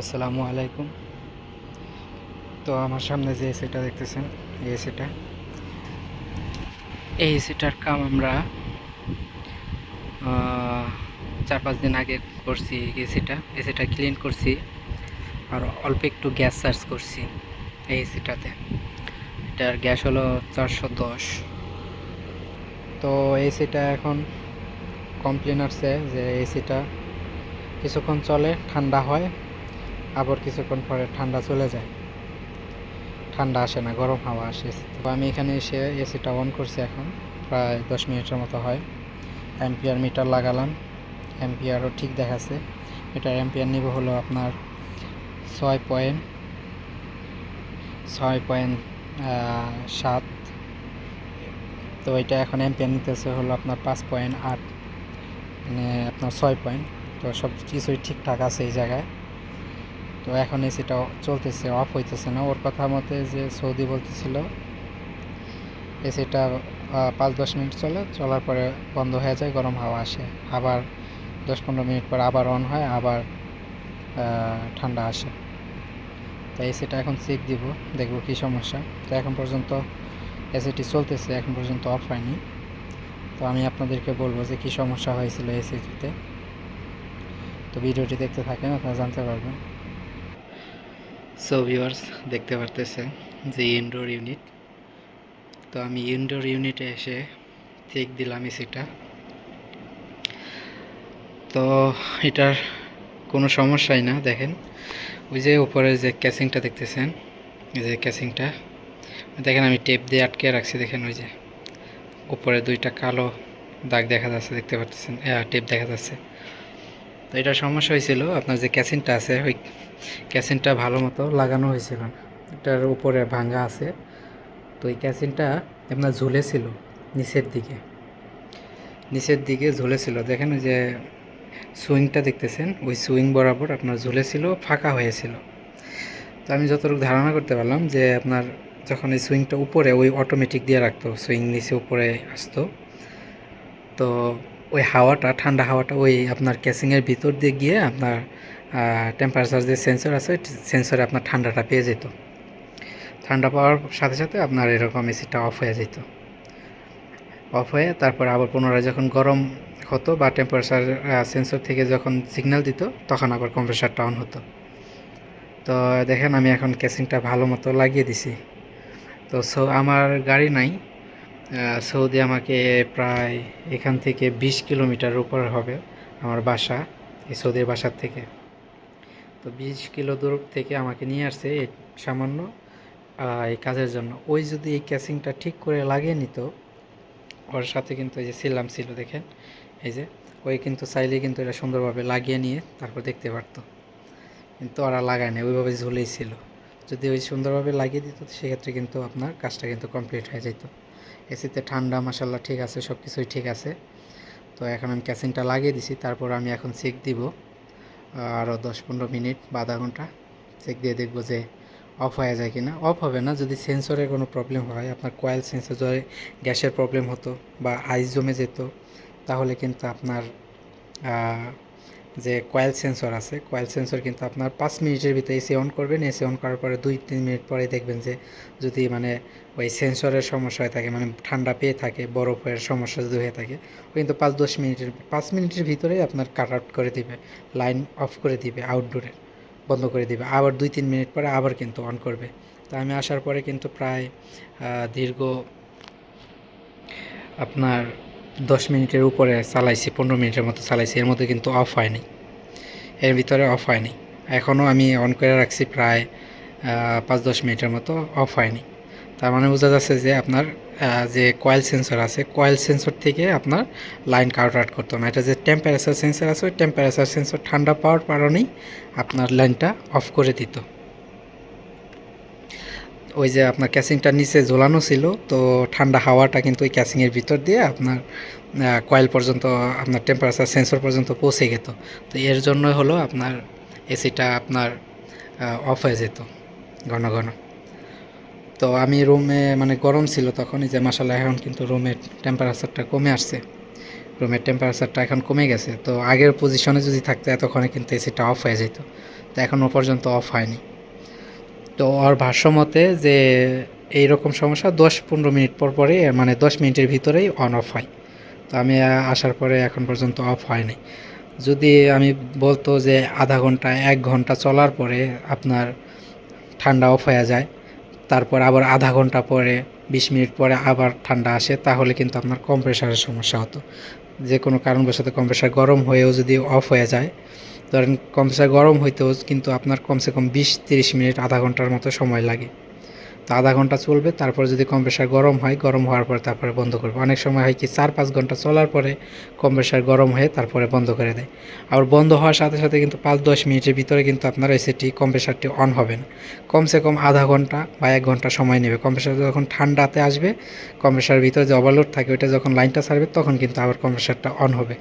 আসসালামু আলাইকুম। তো আমার সামনে যে এসিটা দেখতেছেন, এই এসিটা এই এসিটার কাম আমরা চার পাঁচ দিন আগে করছি এসিটা এসিটা ক্লিন করছি আর অল্প একটু গ্যাস চার্জ করছি এই এসিটাতে এটার গ্যাস হলো চারশো দশ। তো এসিটা এখন কমপ্লেন আসছে যে এসিটা কিছুক্ষণ চলে, ঠান্ডা হয়। আবার কিছুক্ষণ পরে ঠান্ডা চলে যায়। ঠান্ডা আসে না, গরম হাওয়া আসে। তো আমি এখানে এসে এসিটা অন করছি এখন, প্রায় দশ মিনিটের মতো হয়। অ্যাম্পিয়ার মিটার লাগালাম অ্যাম্পিয়ারও ঠিক দেখাচ্ছে। এটা অ্যাম্পিয়ার নিব হলো আপনার ছয় পয়েন্ট ছয় পয়েন্ট সাত। তো এটা এখন অ্যাম্পিয়ার নিতেছে হলো আপনার পাঁচ পয়েন্ট আট মানে আপনার ছয় পয়েন্ট তো সব কিছুই ঠিকঠাক আছে এই জায়গায়। তো এখন এসিটা চলতেছে অফ হইতেছে না। ওর কথা মতে যে সৌদি বলতেছিল এসিটা পাঁচ দশ মিনিট চলে, চলার পরে বন্ধ হয়ে যায়, গরম হাওয়া আসে। আবার দশ পনেরো মিনিট পর আবার অন হয়, আবার ঠান্ডা আসে। তো এসিটা এখন চেক দিব, দেখব কী সমস্যা। তো এখন পর্যন্ত এসিটি চলতেছে, এখন পর্যন্ত অফ হয়নি। তো আমি আপনাদেরকে বলব যে কী সমস্যা হয়েছিল এসিটিতে তো ভিডিওটি দেখতে থাকেন, আপনারা জানতে পারবেন। সো ভিউয়ার্স দেখতে পারতেছে যে ইনডোর ইউনিট তো আমি ইনডোর ইউনিটে এসে চেক দিলাম এসিটা তো এটার কোনো সমস্যাই না, দেখেন। ওই যে উপরে যে ক্যাসিংটা দেখতেছেন, এই যে ক্যাসিংটা দেখেন আমি টেপ দিয়ে আটকে রাখছি, দেখেন ওই যে। উপরে দুইটা কালো দাগ দেখা যাচ্ছে, দেখতে পাচ্ছেন টেপ দেখা যাচ্ছে। তো এটা সমস্যা হয়েছিল, আপনার যে ক্যাসিনটা আছে, ওই ক্যাসিনটা ভালো মতো লাগানো হয়েছিল এটার উপরে ভাঙ্গা আছে। তো এই ক্যাসিনটা আপনার ঝুলেছিল নিচের দিকে। নিচের দিকে ঝুলেছিল। দেখেন যে সুইংটা দেখতেছেন? ওই সুইং বরাবর আপনার ঝুলেছিল, ফাঁকা হয়েছিল। তো আমি যতটুকু ধারণা করতে পারলাম যে আপনার যখন এই সুইংটা উপরে, ওই অটোমেটিক দিয়ে রাখতো, সুইং নিচে উপরে আসতো। তো ওই হাওয়াটা, ঠান্ডা হাওয়াটা, ওই আপনার ক্যাসিংয়ের ভিতর দিয়ে গিয়ে আপনার টেম্পারেচার যে সেন্সর আছে সেন্সরে আপনার ঠান্ডাটা পেয়ে যেত। ঠান্ডা পাওয়ার সাথে সাথে আপনার এরকম এসিটা অফ হয়ে যেত। অফ হয়ে তারপর আবার পুনরায় যখন গরম হতো বা টেম্পারেচার সেন্সর থেকে যখন সিগন্যাল দিত, তখন আবার কম্প্রেসারটা অন হতো। তো দেখেন আমি এখন ক্যাসিংটা ভালো মতো লাগিয়ে দিছি। তো সো আমার গাড়ি নাই। সৌদি আমাকে প্রায় এখান থেকে বিশ কিলোমিটার উপর হবে আমার বাসা, এই সৌদির বাসার থেকে। তো বিশ কিলো দূর থেকে আমাকে নিয়ে আসছে এই সামান্য এই কাজের জন্য। ওই যদি এই ক্যাসিংটা ঠিক করে লাগিয়ে নিত, ওর সাথে কিন্তু এই যে সিলাম ছিল দেখেন, এই যে, ওই কিন্তু চাইলে কিন্তু এটা সুন্দরভাবে লাগিয়ে নিয়ে তারপর দেখতে পারতো। কিন্তু ওরা লাগায় না ওইভাবে ঝুলেই ছিল। যদি ওই সুন্দরভাবে লাগিয়ে দিত, সেক্ষেত্রে কিন্তু আপনার কাজটা কিন্তু কমপ্লিট হয়ে যেত এসিতে ঠান্ডা মাসাল্লাহ ঠিক আছে সব কিছুই ঠিক আছে। তো এখন আমি ক্যাসিংটা লাগিয়ে দিছি, তারপর আমি এখন চেক দিব আরও দশ পনেরো মিনিট বা আধা ঘণ্টা। চেক দিয়ে দেখব যে অফ হয়ে যায় কি না অফ হবে না, যদি সেন্সরের কোনো প্রবলেম হয়, আপনার কয়েল সেন্সর গ্যাসের প্রবলেম হতো বা আইস জমে যেত, তাহলে কিন্তু আপনার যে কয়েল সেন্সর আছে কয়েল সেন্সর কিন্তু আপনার পাঁচ মিনিটের ভিতরে এসি অন করবেন। এসি অন করার পরে দুই তিন মিনিট পরে দেখবেন যে যদি মানে ওই সেন্সরের সমস্যা হয়ে থাকে মানে ঠান্ডা পেয়ে থাকে বরফের সমস্যা যদি হয়ে থাকে, ও কিন্তু পাঁচ দশ মিনিটের, পাঁচ মিনিটের ভিতরেই আপনার কাট আউট করে দিবে লাইন অফ করে দিবে আউটডোরে বন্ধ করে দিবে। আবার দুই তিন মিনিট পরে আবার কিন্তু অন করবে। তো আমি আসার পরে কিন্তু প্রায় দীর্ঘ আপনার দশ মিনিটের উপরে চালাইছি, পনেরো মিনিটের মতো চালাইছি, এর মধ্যে কিন্তু অফ হয়নি। এর ভিতরে অফ হয়নি। এখনও আমি অন করে রাখছি প্রায় পাঁচ দশ মিনিটের মতো অফ হয়নি। তার মানে বোঝা যাচ্ছে যে আপনার যে কয়েল সেন্সর আছে কয়েল সেন্সর থেকে আপনার লাইন কাউট আউট করতো না এটা যে টেম্পারেচার সেন্সর আছে, ওই টেম্পারেচার সেন্সর ঠান্ডা পাওয়ার কারণেই আপনার লাইনটা অফ করে দিত। ওই যে আপনার ক্যাসিংটার নিচে ঝোলানো ছিল, তো ঠান্ডা হাওয়াটা কিন্তু ওই ক্যাসিংয়ের ভিতর দিয়ে আপনার কয়েল পর্যন্ত, আপনার টেম্পারেচার সেন্সর পর্যন্ত পৌঁছে যেত তো এর জন্য হলো আপনার এসিটা আপনার অফ হয়ে যেত ঘন ঘন। তো আমি রুমে মানে গরম ছিল তখন যে মাসাল্লাহ এখন কিন্তু রুমের টেম্পারেচারটা কমে আসছে। রুমের টেম্পারেচারটা এখন কমে গেছে। তো আগের পজিশনে যদি থাকতো, এতক্ষণে কিন্তু এসিটা অফ হয়ে যেত। তো এখনও পর্যন্ত অফ হয়নি। তো ওর ভাষ্য মতে যে এই রকম সমস্যা দশ পনেরো মিনিট পর পরে মানে দশ মিনিটের ভিতরেই অন অফ হয়। তো আমি আসার পরে এখন পর্যন্ত অফ হয়নি যদি আমি বলতো যে আধা ঘণ্টা, এক ঘণ্টা চলার পরে আপনার ঠান্ডা অফ হয়ে যায়, তারপর আবার আধা ঘণ্টা পরে, বিশ মিনিট পরে আবার ঠান্ডা আসে, তাহলে কিন্তু আপনার কম্প্রেসারের সমস্যা হতো। যে কোনো কারণবশত কম্প্রেসার গরম হয়েও যদি অফ হয়ে যায় ধরেন কম্প্রেসার গরম হইতেও কিন্তু আপনার কমসে কম বিশ তিরিশ মিনিট আধা ঘণ্টার মতো সময় লাগে। তো আধা ঘণ্টা চলবে, তারপর যদি কম্প্রেসার গরম হয়, গরম হওয়ার পরে তারপরে বন্ধ করবে। অনেক সময় হয় কি চার পাঁচ ঘণ্টা চলার পরে কম্প্রেসার গরম হয়ে তারপরে বন্ধ করে দেয়। আবার বন্ধ হওয়ার সাথে সাথে কিন্তু পাঁচ দশ মিনিটের ভিতরে কিন্তু আপনার এসিটি কম্প্রেসারটি অন হবে না। কমসে কম আধা ঘণ্টা বা এক ঘণ্টা সময় নেবে। কম্প্রেসার যখন ঠান্ডাতে আসবে কম্প্রেসারের ভিতরে যে ওভারলোড থাকে, ওইটা যখন লাইনটা ছাড়বে, তখন কিন্তু আবার কম্প্রেসারটা অন হবে।